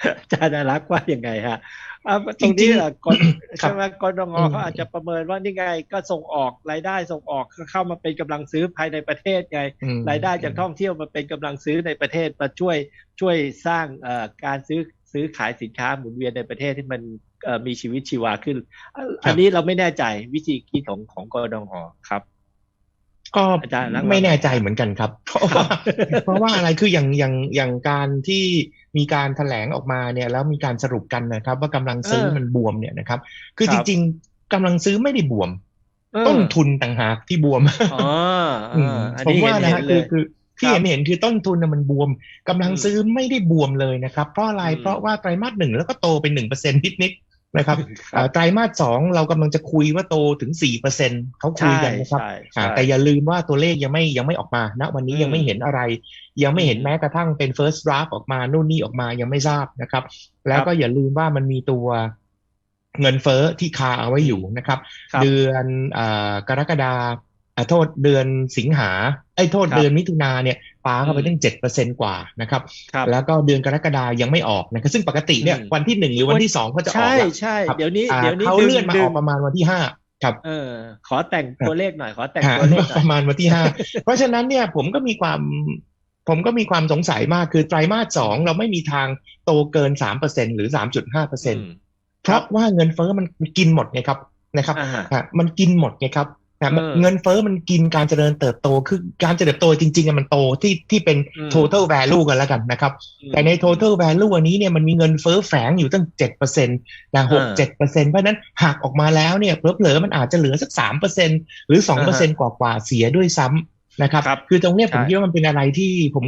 อาจารย์รักษ์ว่ายังไงฮะอะตรงนี้แหละกฎครับใช่ไหมกรงอืมเขาอาจจะประเมินว่านี่ไงก็ส่งออกรายได้ส่งออกเข้ามาเป็นกำลังซื้อภายในประเทศไงอืมรายได้จากท่องเที่ยวมาเป็นกำลังซื้อในประเทศมาช่วยช่วยสร้างเอ่อการซื้อซื้อขายสินค้าหมุนเวียนในประเทศที่มันเอ่อมีชีวิตชีวาขึ้นอะอันนี้เราไม่แน่ใจวิธีคิดของของกรงครับ ก็อาจารย์รักไม่แน่ใจเหมือนกันครับ เพราะว่าเพราะว่าอะไรคืออย่างอย่างอย่างการที่มีการแถลงออกมาเนี่ยแล้วมีการสรุปกันนะครับ ว่ากำลังซื้อเออมันบวมเนี่ยนะครับ คือคจรับริง ๆกำลังซื้อไม่ได้บวมเออต้นทุนต่างหากที่บวมอ๋อเอออันผมนี้ว่าเห็นนะเห็ฮะนเลคือยคือที่ครับเห็นเห็นคือต้นทุนนะมันบวมกำลังอืมซื้อไม่ได้บวมเลยนะครับ เพราะอะไรอืมเพราะว่าไตรมาสหนึ่งแล้วก็โตเป็นหนึ่งเปอร์เซ็นต์นิดๆ นะครับครับเอ่อไตรมาสสองเรากำลังจะคุยว่าโตถึงสี่เปอร์เซ็นเขาคุยใช่กันนะครับใช่อ่าใช่แต่อย่าลืมว่าตัวเลขยังไม่ยังไม่ออกมาณวันนี้อืมยังไม่เห็นอะไร ยังไม่เห็นอืมแม้กระทั่งเป็น first draft ออกมานู่นนี่ออกมายังไม่ทราบนะครับ แล้วก็อย่าลืมว่ามันมีตัวเงินเฟ้อที่คาเอาไว้อยู่นะครับครับเดือนเอ่อกรกฎาอ่าโทษเดือนสิงหาไอ้ยโทษครับเดือนมิถุนาเนี่ย ปาเข้าไปอืมตั้งเจ็ดเปอร์เซ็นกว่านะครับครับแล้วก็เดือนกรกฎายังไม่ออกนะครับซึ่งปกติเนี่ยอืมวันที่หนึ่งหรือวันที่สองเขาจะออกใช่แล้วใช่ครับเดี๋ยวนี้อ่าเดี๋ยวนี้เขาดึงเลื่อนมาดึองอกประมาณวันที่ห้าครับเออขอแต่งตัวเลขหน่อยขอแต่งฮะตัวเลขหน่ปอยระมาณวันที่ห้าเพราะฉะนั้นเนี่ยผมก็มีความผมก็มีความสงสัยมากคือไตรมาสสองเราไม่มีทางโตเกินสามเปอร์เซ็นหรือสามจุดห้าเปอร์เซ็นอืมเพราะว่าเงินเฟ้อมันกินหมดไงครับนะครับอ่าฮะฮะมันกินหมดไงครับ ฮะเออเงินเฟ้อมันกินการเจริญเติบโตคือการเจริญเติบโตจริงๆอะมันโตที่ที่เป็นอืม total value กันแล้วกันนะครับ แต่ใน total value อันนี้เนี่ยมันมีเงินเฟ้อแฝงอยู่ตั้งเจ็ดเปอร์เซ็นต์นะหกเจ็ดเปอร์เซ็นต์เพราะฉะนั้นหักออกมาแล้วเนี่ยเผลอๆมันอาจจะเหลือสักสามเปอร์เซ็นหรือสองเปอร์เซ็นต์กว่าๆเสียด้วยซ้ำนะครับครับคือตรงเนี้ยผมใช่คิดว่ามันเป็นอะไรที่ผม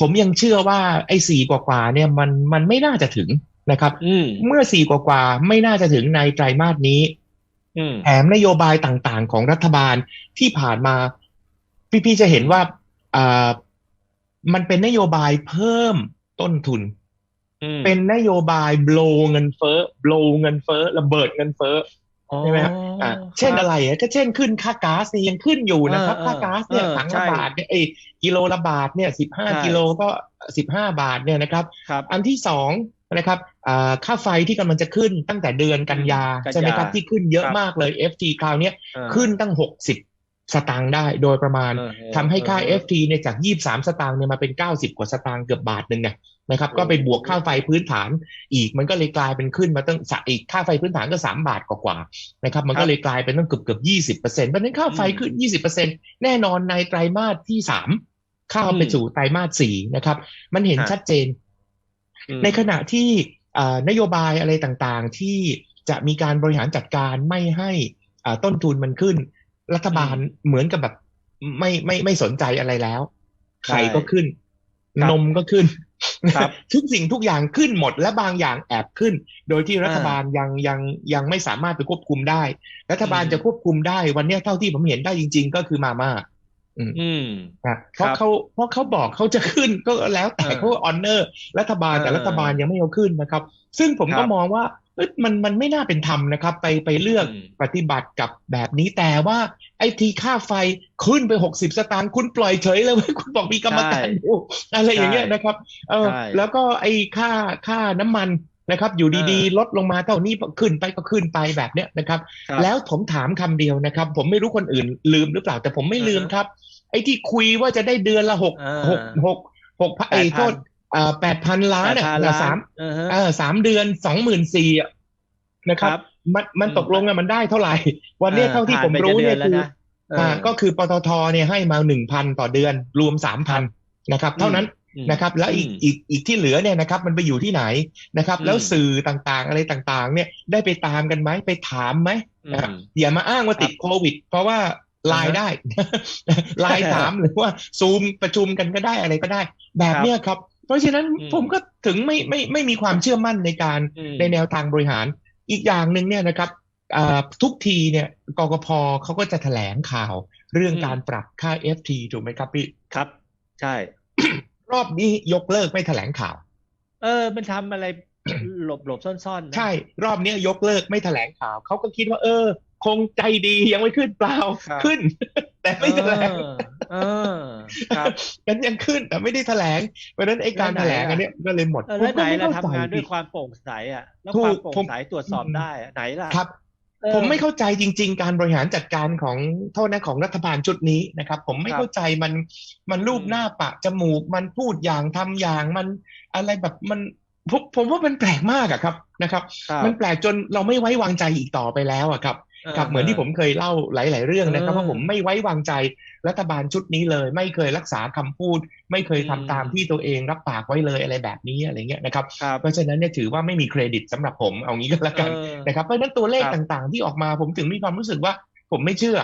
ผมยังเชื่อว่าไอ้สี่กว่าๆเนี่ยมันมันไม่น่าจะถึงนะครับอืมเมื่อสี่กว่าๆไม่น่าจะถึงในไตรมาสนี้อืม แถมนโยบายต่างๆ ของรัฐบาลที่ผ่านมา พี่ๆจะเห็นว่าอ่ามันเป็นนโยบายเพิ่มต้นทุนอืมเป็นนโยบาย blow เงินเฟ้อ blow เงินเฟ้อระเบิดเงินเฟ้อใช่ไหมครับอ่าเช่นอะไรอะก็เช่นขึ้นค่าก๊าซนี่ยังขึ้นอยู่นะครับเออค่าก๊าซเนี่ยเออถังใช่ละบาทเนี่ยเอยกิโลละบาทเนี่ยสิบห้าใช่กิโลก็สิบห้าบาทเนี่ยนะครับครับอันที่สอง นะครับอ่าค่าไฟที่กำลังจะขึ้นตั้งแต่เดือนกันยากันยาใช่ไหมครับที่ขึ้นเยอะครับมากเลย FT คราวเนี้ยเออขึ้นตั้งหกสิบสตางค์ได้โดยประมาณเออเออทำให้ค่าเออ FT เนี่ยจาก 23 สตางค์เนี่ยมาเป็น 90 กว่าสตางค์เกือบบาทหนึ่งเนี่ยนะครับโอ้ก็ไปบวกค่าไฟพื้นฐานอีกมันก็เลยกลายเป็นขึ้นมาตั้งสะอีกค่าไฟพื้นฐานก็ 3 บาทกว่าๆนะครับมันครัก็บเลยกลายเป็นตั้งเกือบเกือบ20เปอร์เซ็นต์เพราะฉะนั้นค่าไฟขึ้น 20เปอร์เซ็นต์แน่นอนในไตรมาสที่ 3 ข้ามไปอืมสู่ไตรมาส4นะครับมันเห็นฮะชัดเจนอืม ในขณะที่อ่านโยบายอะไรต่างๆ ที่จะมีการบริหารจัดการไม่ให้อ่าต้นทุนมันขึ้น รัฐบาลเหมือนกับแบบไม่ไม่ไม่สนใจอะไรแล้วใช่ไข่ก็ขึ้นครับนมก็ขึ้นครับทุกสิ่งทุกอย่างขึ้นหมดและบางอย่างแอบขึ้น โดยที่รัฐอ่าบาลยังยังยังไม่สามารถไปควบคุมได้ รัฐบาลอืมจะควบคุมได้วันเนี้ยเท่าที่ผมเห็นได้จริง ๆ ก็คือมาม่า อืมนะเพราะครับเขาเพราะเขาบอกเขาจะขึ้นก็แล้วแต่เออเขาออนเนอร์รัฐบาลแต่เออรัฐบาลยังไม่เอาขึ้นนะครับ ซึ่งผมครัก็บมองว่าเอ้ยมันมันไม่น่าเป็นธรรมนะครับ ไปไปเลือกอืมปฏิบัติกับแบบนี้แต่ว่า ไอ้ทีค่าไฟขึ้นไปหกสิบสตางค์คุณปล่อยเฉยเลยเว้ยคุณบอกมีกรรมการอยู่อะไรอย่างเงี้ยนะครับ เออใช่แล้วก็ไอ้ค่าค่าน้ำมัน นะครับ อยู่ดีๆ ลดลงมาเท่านี้ขึ้นไปก็ขึ้นไปแบบเนี้ยนะครับครับแล้วผมถามคำเดียวนะครับ ผมไม่รู้คนอื่นลืมหรือเปล่าแต่ผมไม่ลืมครับ ไอ้ที่คุยว่าจะได้เดือนละหกอ่าหกหกหกพันไอ้8,000โทษอ่าแปดพันล้านอะแปดพันล้านสามเออฮะเออสามเดือนสองหมื่นสี่อะนะครับ มันมันอืมตกลงอะมันได้เท่าไหร่ วันเนี้ยเท่าที่ผมรู้เนี่ยผ่าไปจะดือแล้วคือนะเออออ่าก็คือปตทเนี่ยให้มาหนึ่งพันต่อเดือนรวมสามพันนะครับ เท่านั้นอืม นะครับแล้วอีกอีกอีกที่เหลือเนี่ยนะครับมันไปอยู่ที่ไหนนะครับอืมแล้วสื่อต่างๆ อะไรต่างๆ เนี่ยได้ไปตามกันไหมไปถามไหมอืมนะครับอย่ามาอ้างว่าติดโควิด เพราะว่าไลน์อ่าฮะได้ไลน์ถามหรือว่าซูมประชุมกันก็ได้อะไรก็ได้ แบบเนี้ยครับ เพราะฉะนั้นอืมผมก็ถึงไม่ไม่ไม่มีความเชื่อมั่นในการอืมในแนวทางบริหารอีกอย่างหนึ่งเนี่ยนะครับอ่าทุกทีเนี่ยกกพเขาก็จะแถลงข่าว เรื่องอืมการปรับค่า FT ถูกไหมครับพี่ครับ ใช่ รอบนี้ยกเลิกไม่แถลงข่าว เออ มันทำอะไรหลบหลบซ่อนๆนะใช่ รอบนี้ยกเลิกไม่แถลงข่าว เขาก็คิดว่า เออ คงใจดียังไม่ขึ้นเปล่าครับขึ้น แต่ไม่แถลงเออเออครับกันยังขึ้นแต่ไม่ได้แถลงเพราะฉะนั้นไอ้การแล้วแถไหนลงล่ะอันเนี้ยก็เลยหมดเออแล้วไหนล่ะผมก็ทำงานเข้ใจด้วยความโปร่งใสอะแล้วถูความกโปร่งผมใสตรวจสอบได้อะไหนล่ะครับเออ ผมไม่เข้าใจจริง ๆ การบริหารจัดการของโทษนะของรัฐบาลชุดนี้นะครับ ผมไม่ครับเข้าใจมันมันรูปอืมหน้าปะจมูกมันพูดอย่างทำอย่างมันอะไรแบบมันผมผมว่ามันแปลกมากอะครับนะครับครับมันแปลกจนเราไม่ไว้วางใจอีกต่อไปแล้วอะครับ ครับเหมือนที่ผมเคยเล่าหลาย ๆ เรื่องนะครับเออว่าผมไม่ไว้วางใจรัฐบาลชุดนี้เลย ไม่เคยรักษาคำพูด ไม่เคยทำอืมตามที่ตัวเองรับปากไว้เลยอะไรแบบนี้อะไรเงี้ยนะครับครับเพราะฉะนั้นเนี่ยถือว่าไม่มีเครดิตสำหรับผมเอางี้ก็แล้วกันเออนะครับเพราะฉะนั้นตัวเลขครับต่าง ๆ ที่ออกมาผมถึงมีความรู้สึกว่าผมไม่เชื่อ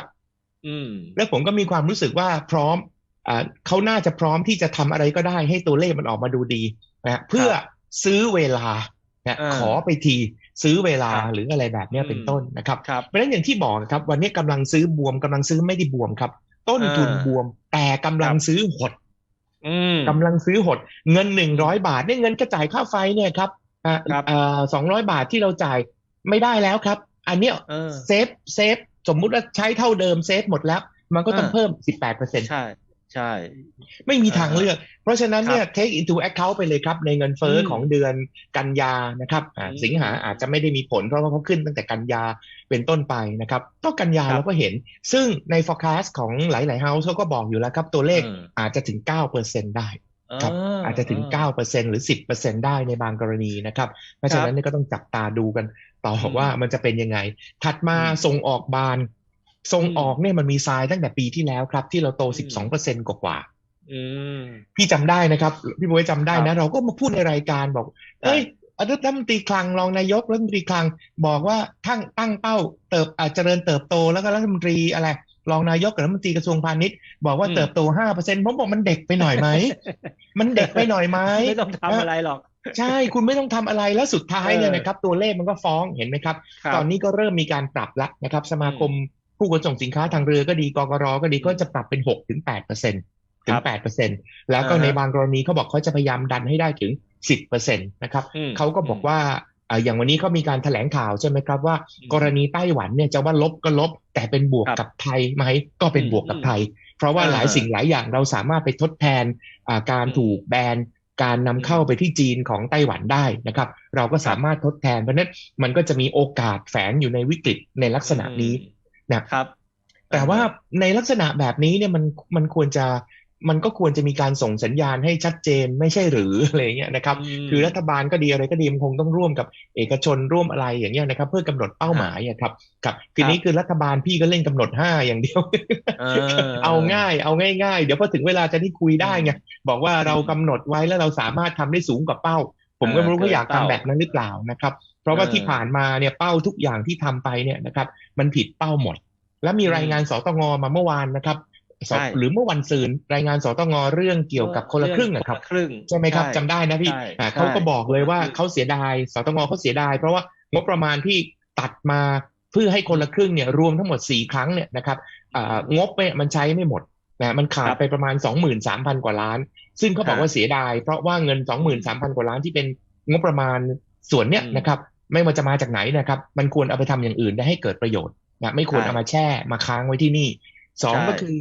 อืมและผมก็มีความรู้สึกว่าพร้อมอ่าเขาน่าจะพร้อมที่จะทำอะไรก็ได้ให้ตัวเลขมันออกมาดูดีนะฮะเพื่อซื้อเวลา นะอ่าขอไปทีซื้อเวลาครับหรืออะไรแบบเนี้ยเป็นอืมต้นนะครับครับเพราะฉะนั้นอย่างที่บอกนะครับ วันนี้กำลังซื้อบวมกำลังซื้อไม่ได้บวมครับ ต้นทุนอ่าบวมแต่กำลังครับซื้อหดอืมกำลังซื้อหด เงินหนึ่งร้อยบาทเนี่ยเงินกระจ่ายค่าไฟเนี่ยครับอ่าครับสองร้อยบาทที่เราจ่ายไม่ได้แล้วครับ อันเนี้ยเออเซฟเซฟสมมุติว่าใช้เท่าเดิมเซฟหมดแล้ว มันก็ต้องอ่าเพิ่ม18เปอร์เซ็นใช่ ใช่ ไม่มีทางเลือก เพราะฉะนั้นเนี่ยครับ take into account ไปเลยครับ ในเงินเฟ้ออมของเดือนกันยานะครับอ่าอืมสิงหาอาจจะไม่ได้มีผลเพราะว่าเขาขึ้นตั้งแต่กันยาเป็นต้นไปนะครับก็กันยาครับเราก็เห็น ซึ่งใน forecast ของหลาย ๆ house เขาก็บอกอยู่แล้วครับ ตัวเลขเอออาจจะถึง9เปอร์เซ็นได้ครับเอาจจะถึง 9%หรือ 10%ได้ในบางกรณีนะครับ เพราะฉะนั้นเนี่ยก็ต้องจับตาดูกันต่ออืมว่ามันจะเป็นยังไง ถัดมาอืมส่งออกบาน ส่งอืมออกเนี่ยมันมีทรายตั้งแต่ปีที่แล้วครับ ที่เราโตอืม12%กว่าอืมๆพี่จำได้นะครับ พี่บวยจำได้ครันะบเราก็มาพูดในรายการบอกเฮ้ยรัฐมนตรีคลังรองนายกรัฐมนตรีคลังบอกว่าทั้งตั้งเป้าเติบอาจเจริญเติบโตแล้วก็รัฐมนตรีอะไรรองนายกกับรัฐมนตรีกระทรวงพาณิชย์บอกว่าอืมเติบโต5%ผมบอกมันเด็กไปหน่อยไหมมันเด็กไปหน่อยไหมไม่ต้องทำอะไรหรอก ใช่คุณไม่ต้องทำอะไรแล้วสุดท้ายเนี่ยเออนะครับ ตัวเลขมันก็ฟ้องเห็นไหมครับครับตอนนี้ก็เริ่มมีการปรับแล้วนะครับ สมาคม ผู้ขนส่งสินค้าทางเรือก็ดีกกรก็ดีก็จะปรับเป็น6ถึง8เปอร์เซ็นต์ถึคงรับ8เปอร์เซ็นต์แล้วก็อ่าฮะในบางกรณีเขาบอกเขาจะพยายามดันให้ได้ถึง10เปอร์เซ็นต์นะครับอืมเขาก็บอกว่าอ่าอย่างวันนี้เขามีการแถลงข่าวใช่ไหมครับว่าอืมกรณีไต้หวันเนี่ยจะว่าลบก็ลบ แต่เป็นบวกครับกับไทยไหมก็เป็นอืมบวกกับไทย เพราะว่าอ่าหลายสิ่งหลายอย่างเราสามารถไปทดแทนอ่าการอืมถูกแบนการนำเข้าไปที่จีนของไต้หวันได้นะครับ เราก็สามารถทดแทนเพราะฉะนั้นมันก็จะมีโอกาสแฝงอยู่ในวิกฤตในลักษณะนี้ นะครับ แต่ว่าในลักษณะแบบนี้เนี่ยมันมันควรจะมันก็ควรจะมีการส่งสัญญาณให้ชัดเจนไม่ใช่หรืออะไรอย่างเงี้ยนะครับมคือรัฐบาลก็ดีอะไรก็ดีมันคงต้องร่วมกับเอกชนร่วมอะไรอย่างเงี้ยนะครับ เพื่อกำหนดเป้าหมายอะครับครับทีนี้คือรัฐบาลพี่ก็เล่นกำหนดห้าอย่างเดียวเออเอาง่าย เอาง่ายๆ เดี๋ยวพอถึงเวลาจะได้คุยได้ไงบอกว่าเรากำหนดไว้แล้วเราสามารถทำได้สูงกว่าเป้า ผมก็ไม่รู้เออเขาอยากเกินทำเป้าแบบนั้นหรือเปล่านะครับ เพราะว่าเออที่ผ่านมาเนี่ยเป้าทุกอย่างที่ทำไปเนี่ยนะครับมันผิดเป้าหมด แล้วมีอืมรายงานสตงมาเมื่อวานนะครับสใช่หรือเมื่อวันซืนรายงานสตงเรื่องเกี่ยวกับคนละครึ่งนะครับนละครึ่งใช่ไหมครับใช่จำได้นะพี่ใช่อ่าใช่เขาก็บอกเลยว่าคนละครึ่งเขาเสียดายสตงเขาเสียดาย เพราะว่างบประมาณที่ตัดมาเพื่อให้คนละครึ่งเนี่ยรวมทั้งหมดสี่ครั้งเนี่ยนะครับอ่างบเนี่ยมันใช้ไม่หมด นะมันขาดไปประมาณสองหมื่นสามพันกว่าล้าน ซึ่งเขาบอกว่าเสียดาย เพราะว่าเงินสองหมื่นสามพันกว่าล้านที่เป็นงบประมาณส่วนเนี้ยอืมนะครับไม่ว่าจะมาจากไหนนะครับ มันควรเอาไปทำอย่างอื่นได้ให้เกิดประโยชน์นะไม่ควรใช่เอามาแช่มาค้างไว้ที่นี่สองใช่ก็คือ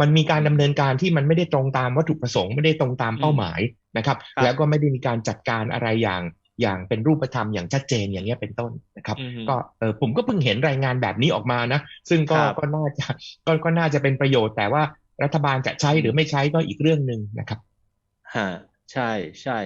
มันมีการดำเนินการที่มันไม่ได้ตรงตามวัตถุประสงค์ไม่ได้ตรงตามเป้าหมายนะครับครับแล้วก็ไม่ได้มีการจัดการอะไรอย่าง อย่างเป็นรูปธรรมอย่างชัดเจนอย่างเงี้ยเป็นต้นนะครับอืมก็เออผมก็เพิ่งเห็นรายงานแบบนี้ออกมานะ ซึ่งก็ครับก็น่าจะก็ก็น่าจะเป็นประโยชน์ แต่ว่ารัฐบาลจะใช้หรือไม่ใช้ก็อีกเรื่องหนึ่งนะครับฮะใช่ใช่